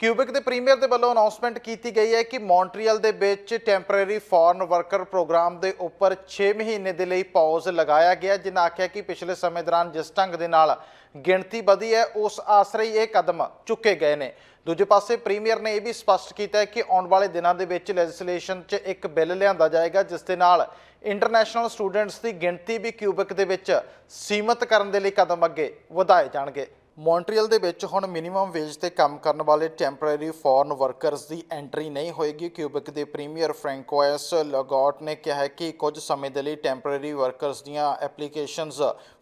Cubic ਦੇ premier ਦੇ ਵੱਲੋਂ ਅਨਾਉਂਸਮੈਂਟ ਕੀਤੀ ਗਈ ਹੈ ਕਿ ਮੌਂਟਰੀਅਲ ਦੇ ਵਿੱਚ ਟੈਂਪਰੇਰੀ ਫੋਰਨ ਵਰਕਰ ਪ੍ਰੋਗਰਾਮ ਦੇ ਉੱਪਰ 6 ਮਹੀਨੇ ਦੇ ਲਈ ਪਾਜ਼ ਲਗਾਇਆ ਗਿਆ, ਜਿਨ੍ਹਾਂ ਆਖਿਆ ਕਿ ਪਿਛਲੇ ਸਮੇਂ ਦੌਰਾਨ ਜਿਸ ਢੰਗ ਦੇ ਨਾਲ ਗਿਣਤੀ ਵਧੀ ਹੈ, ਉਸ ਆਸਰੇ ਹੀ ਇਹ ਕਦਮ ਚੁੱਕੇ ਗਏ ਨੇ। ਦੂਜੇ ਪਾਸੇ ਪ੍ਰੀਮੀਅਰ ਨੇ ਇਹ ਵੀ ਸਪਸ਼ਟ ਕੀਤਾ ਹੈ ਕਿ ਆਉਣ ਵਾਲੇ ਦਿਨਾਂ ਦੇ ਵਿੱਚ ਲੈਜਿਸਲੇਸ਼ਨ 'ਚ ਇੱਕ ਬਿੱਲ ਲਿਆਂਦਾ ਜਾਏਗਾ, ਜਿਸ ਦੇ ਨਾਲ ਇੰਟਰਨੈਸ਼ਨਲ ਸਟੂਡੈਂਟਸ ਦੀ ਗਿਣਤੀ ਵੀ ਕਿਊਬਿਕ ਦੇ ਵਿੱਚ ਸੀਮਤ ਕਰਨ ਦੇ ਲਈ ਕਦਮ ਅੱਗੇ ਵਧਾਏ ਜਾਣਗੇ। ਮੌਂਟਰੀਅਲ ਦੇ ਵਿੱਚ ਹੁਣ ਮਿਨੀਮਮ ਵੇਜ ਤੇ ਕੰਮ ਕਰਨ ਵਾਲੇ ਟੈਂਪਰੇਰੀ ਫੋਰਨ ਵਰਕਰਸ ਦੀ ਐਂਟਰੀ ਨਹੀਂ ਹੋਏਗੀ। ਕਿਊਬਿਕ ਦੇ ਪ੍ਰੀਮੀਅਰ ਫ੍ਰੈਂਕੋਇਸ ਲਗਾਟ ਨੇ ਕਿਹਾ ਹੈ ਕਿ ਕੁਝ ਸਮੇਂ ਦੇ ਲਈ ਟੈਂਪਰੇਰੀ ਵਰਕਰਸ ਦੀਆਂ ਐਪਲੀਕੇਸ਼ਨਸ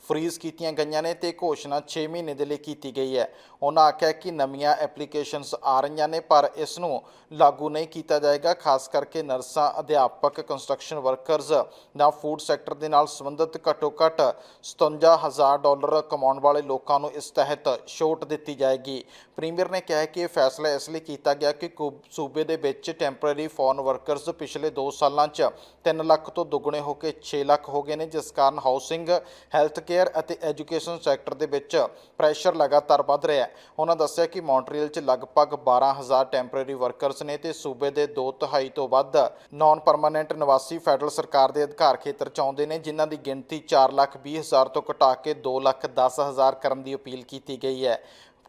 ਫ੍ਰੀਜ਼ ਕੀਤੀਆਂ ਗਈਆਂ ਨੇ ਤੇ ਘੋਸ਼ਣਾ 6 ਮਹੀਨੇ ਦੇ ਲਈ ਕੀਤੀ ਗਈ ਹੈ। ਉਹਨਾਂ ਆਖਿਆ ਕਿ ਨਵੀਆਂ ਐਪਲੀਕੇਸ਼ਨਸ ਆ ਰਹੀਆਂ ਨੇ, ਪਰ ਇਸ ਨੂੰ ਲਾਗੂ ਨਹੀਂ ਕੀਤਾ ਜਾਏਗਾ। ਖਾਸ ਕਰਕੇ ਨਰਸਾਂ, ਅਧਿਆਪਕ, ਕੰਸਟਰਕਸ਼ਨ ਵਰਕਰਸ ਜਾਂ ਫੂਡ ਸੈਕਟਰ ਦੇ ਨਾਲ ਸੰਬੰਧਿਤ ਘੱਟੋ ਘੱਟ 57000 ਡਾਲਰ ਕਮਾਉਣ ਵਾਲੇ ਲੋਕਾਂ ਨੂੰ ਇਸ ਤਹਿਤ ਛੋਟ ਦਿੱਤੀ ਜਾਏਗੀ। ਪ੍ਰੀਮੀਅਰ ਨੇ ਕਿਹਾ ਕਿ ਇਹ ਫੈਸਲਾ ਇਸ ਲਈ ਕੀਤਾ ਗਿਆ ਕਿ ਕੂ- ਸੂਬੇ ਦੇ ਵਿੱਚ ਟੈਂਪਰੇਰੀ ਫੋਰਨ ਵਰਕਰਸ ਪਿਛਲੇ 2 ਸਾਲਾਂ 'ਚ 3 ਲੱਖ ਤੋਂ ਦੁੱਗਣੇ ਹੋ ਕੇ 6 ਲੱਖ ਹੋ ਗਏ ਨੇ, ਜਿਸ ਕਾਰਨ ਹਾਊਸਿੰਗ, ਹੈਲਥ ਕੇਅਰ ਕੇਅਰ ਅਤੇ ਐਜੂਕੇਸ਼ਨ ਸੈਕਟਰ ਦੇ ਵਿੱਚ ਪ੍ਰੈਸ਼ਰ ਲਗਾਤਾਰ ਵੱਧ ਰਿਹਾ ਹੈ। ਉਹਨਾਂ ਦੱਸਿਆ ਕਿ ਮੌਂਟਰੀਅਲ 'ਚ ਲਗਭਗ 12000 ਟੈਂਪਰੇਰੀ ਵਰਕਰਸ ਨੇ ਤੇ ਸੂਬੇ ਦੇ 2 ਤਿਹਾਈ ਤੋਂ ਵੱਧ ਨਾਨ ਪਰਮਾਨੈਂਟ ਨਿਵਾਸੀ ਫੈਡਰਲ ਸਰਕਾਰ ਦੇ ਅਧਿਕਾਰ ਖੇਤਰ 'ਚ ਆਉਂਦੇ ਨੇ, ਜਿਨ੍ਹਾਂ ਦੀ ਗਿਣਤੀ 420000 ਤੋਂ ਘਟਾ ਕੇ 210000 ਕਰਨ ਦੀ ਅਪੀਲ ਕੀਤੀ ਗਈ ਹੈ।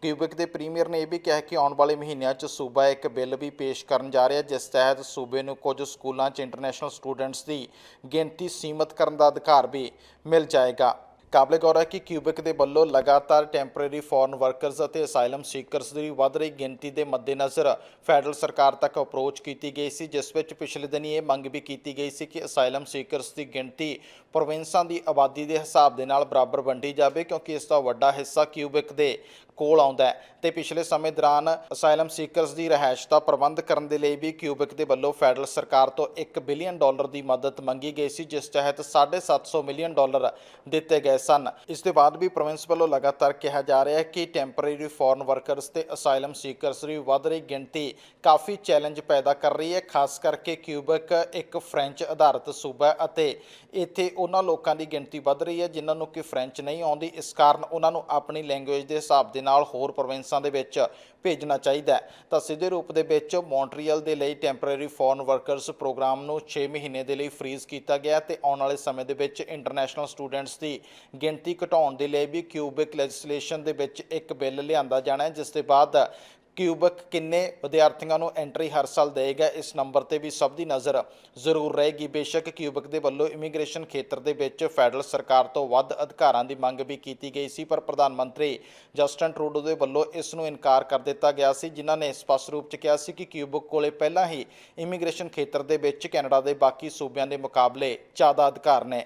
ਕਿਊਬਿਕ ਦੇ ਪ੍ਰੀਮੀਅਰ ਨੇ ਇਹ ਵੀ ਕਿਹਾ ਕਿ ਆਉਣ ਵਾਲੇ ਮਹੀਨਿਆਂ 'ਚ ਸੂਬਾ ਇੱਕ ਬਿੱਲ ਵੀ ਪੇਸ਼ ਕਰਨ ਜਾ ਰਿਹਾ ਜਿਸ ਤਹਿਤ ਸੂਬੇ ਨੂੰ ਕੁਝ ਸਕੂਲਾਂ 'ਚ ਇੰਟਰਨੈਸ਼ਨਲ ਸਟੂਡੈਂਟਸ ਦੀ ਗਿਣਤੀ ਸੀਮਤ ਕਰਨ ਦਾ ਅਧਿਕਾਰ ਵੀ ਮਿਲ ਜਾਏਗਾ। ਕਾਬਲੇ ਗੌਰ ਹੈ ਕਿ ਕਿਊਬਿਕ ਦੇ ਵੱਲੋਂ ਲਗਾਤਾਰ ਟੈਂਪਰੇਰੀ ਫੋਰਨ ਵਰਕਰਸ ਅਤੇ ਅਸਾਈਲਮ ਸੀਕਰਸ ਦੀ ਵੱਧ ਰਹੀ ਗਿਣਤੀ ਦੇ ਮੱਦੇਨਜ਼ਰ ਫੈਡਰਲ ਸਰਕਾਰ ਤੱਕ ਅਪਰੋਚ ਕੀਤੀ ਗਈ ਸੀ, ਜਿਸ ਵਿੱਚ ਪਿਛਲੇ ਦਿਨੀ ਇਹ ਮੰਗ ਵੀ ਕੀਤੀ ਗਈ ਸੀ ਕਿ ਅਸਾਈਲਮ ਸੀਕਰਸ ਦੀ ਗਿਣਤੀ ਪ੍ਰੋਵਿੰਸਾਂ ਦੀ ਆਬਾਦੀ ਦੇ ਹਿਸਾਬ ਦੇ ਨਾਲ ਬਰਾਬਰ ਵੰਡੀ ਜਾਵੇ, ਕਿਉਂਕਿ ਇਸ ਦਾ ਵੱਡਾ ਹਿੱਸਾ ਕਿਊਬਿਕ ਦੇ ਕੋਲ ਆਉਂਦਾ ਹੈ। ਤੇ ਪਿਛਲੇ ਸਮੇਂ ਦੌਰਾਨ ਅਸਾਈਲਮ ਸੀਕਰਸ ਦੀ ਰਿਹਾਇਸ਼ ਦਾ ਪ੍ਰਬੰਧ ਕਰਨ ਦੇ ਲਈ ਵੀ ਕਿਊਬਿਕ ਦੇ ਵੱਲੋਂ ਫੈਡਰਲ ਸਰਕਾਰ ਤੋਂ 1 ਬਿਲੀਅਨ ਡਾਲਰ ਦੀ ਮਦਦ ਮੰਗੀ ਗਈ ਸੀ, ਜਿਸ ਤਹਿਤ 750 ਮਿਲੀਅਨ ਡਾਲਰ ਦਿੱਤੇ ਗਏ ਸਨ। ਇਸ ਦੇ ਬਾਅਦ ਵੀ ਪ੍ਰੋਵਿੰਸ ਵੱਲੋਂ ਲਗਾਤਾਰ ਕਿਹਾ ਜਾ ਰਿਹਾ ਹੈ ਕਿ ਟੈਂਪਰੇਰੀ ਫੋਰਨ ਵਰਕਰਸ ਤੇ ਅਸਾਈਲਮ ਸੀਕਰਸ ਦੀ ਵੱਧ ਰਹੀ ਗਿਣਤੀ ਕਾਫੀ ਚੈਲੰਜ ਪੈਦਾ ਕਰ ਰਹੀ ਹੈ, ਖਾਸ ਕਰਕੇ ਕਿਊਬਕ ਇੱਕ ਫ੍ਰੈਂਚ ਆਧਾਰਿਤ ਸੂਬਾ ਹੈ ਅਤੇ ਇੱਥੇ ਉਹਨਾਂ ਲੋਕਾਂ ਦੀ ਗਿਣਤੀ ਵੱਧ ਰਹੀ ਹੈ ਜਿਨ੍ਹਾਂ ਨੂੰ ਕਿ ਫ੍ਰੈਂਚ ਨਹੀਂ ਆਉਂਦੀ। ਇਸ ਕਾਰਨ ਉਹਨਾਂ ਨੂੰ ਆਪਣੀ ਲੈਂਗੁਏਜ ਦੇ ਹਿਸਾਬ ਦੇ ਨਾਲ ਹੋਰ ਪ੍ਰੋਵਿੰਸਾਂ ਦੇ ਵਿੱਚ ਭੇਜਣਾ ਚਾਹੀਦਾ ਹੈ। ਤਾਂ ਸਿੱਧੇ ਰੂਪ ਦੇ ਵਿੱਚ ਮੌਂਟਰੀਅਲ ਦੇ ਲਈ ਟੈਂਪਰੇਰੀ ਫੋਰਨ ਵਰਕਰਸ ਪ੍ਰੋਗਰਾਮ ਨੂੰ 6 ਮਹੀਨੇ ਦੇ ਲਈ ਫ੍ਰੀਜ਼ ਕੀਤਾ ਗਿਆ ਤੇ ਆਉਣ ਵਾਲੇ ਸਮੇਂ ਦੇ ਵਿੱਚ ਇੰਟਰਨੈਸ਼ਨਲ ਸਟੂਡੈਂਟਸ ਦੀ ਗਿਣਤੀ ਘਟਾਉਣ ਦੇ ਲਈ ਵੀ ਕਿਊਬਿਕ ਲੈਜਿਸਲੇਸ਼ਨ ਦੇ ਵਿੱਚ ਇੱਕ ਬਿੱਲ ਲਿਆਂਦਾ ਜਾਣਾ ਹੈ, ਜਿਸ ਦੇ ਬਾਅਦ ਕਿਊਬਕ ਕਿੰਨੇ ਵਿਦਿਆਰਥੀਆਂ ਨੂੰ ਐਂਟਰੀ ਹਰ ਸਾਲ ਦੇਗਾ ਇਸ ਨੰਬਰ ਤੇ ਵੀ ਸਭ ਦੀ ਨਜ਼ਰ ਜ਼ਰੂਰ ਰਹੇਗੀ। ਬੇਸ਼ੱਕ ਕਿਊਬਕ ਦੇ ਵੱਲੋਂ ਇਮੀਗ੍ਰੇਸ਼ਨ ਖੇਤਰ ਦੇ ਵਿੱਚ ਫੈਡਰਲ ਸਰਕਾਰ ਤੋਂ ਵੱਧ ਅਧਿਕਾਰਾਂ ਦੀ ਮੰਗ ਵੀ ਕੀਤੀ ਗਈ ਸੀ, ਪਰ ਪ੍ਰਧਾਨ ਮੰਤਰੀ ਜਸਟਨ ਟਰੂਡੋ ਦੇ ਵੱਲੋਂ ਇਸ ਨੂੰ ਇਨਕਾਰ ਕਰ ਦਿੱਤਾ ਗਿਆ ਸੀ, ਜਿਨ੍ਹਾਂ ਨੇ ਸਪਸ਼ਟ ਰੂਪ 'ਚ ਕਿਹਾ ਸੀ ਕਿ ਕਿਊਬਕ ਕੋਲੇ ਪਹਿਲਾਂ ਹੀ ਇਮੀਗ੍ਰੇਸ਼ਨ ਖੇਤਰ ਦੇ ਵਿੱਚ ਕੈਨੇਡਾ ਦੇ ਬਾਕੀ ਸੂਬਿਆਂ ਦੇ ਮੁਕਾਬਲੇ ਜ਼ਿਆਦਾ ਅਧਿਕਾਰ ਨੇ।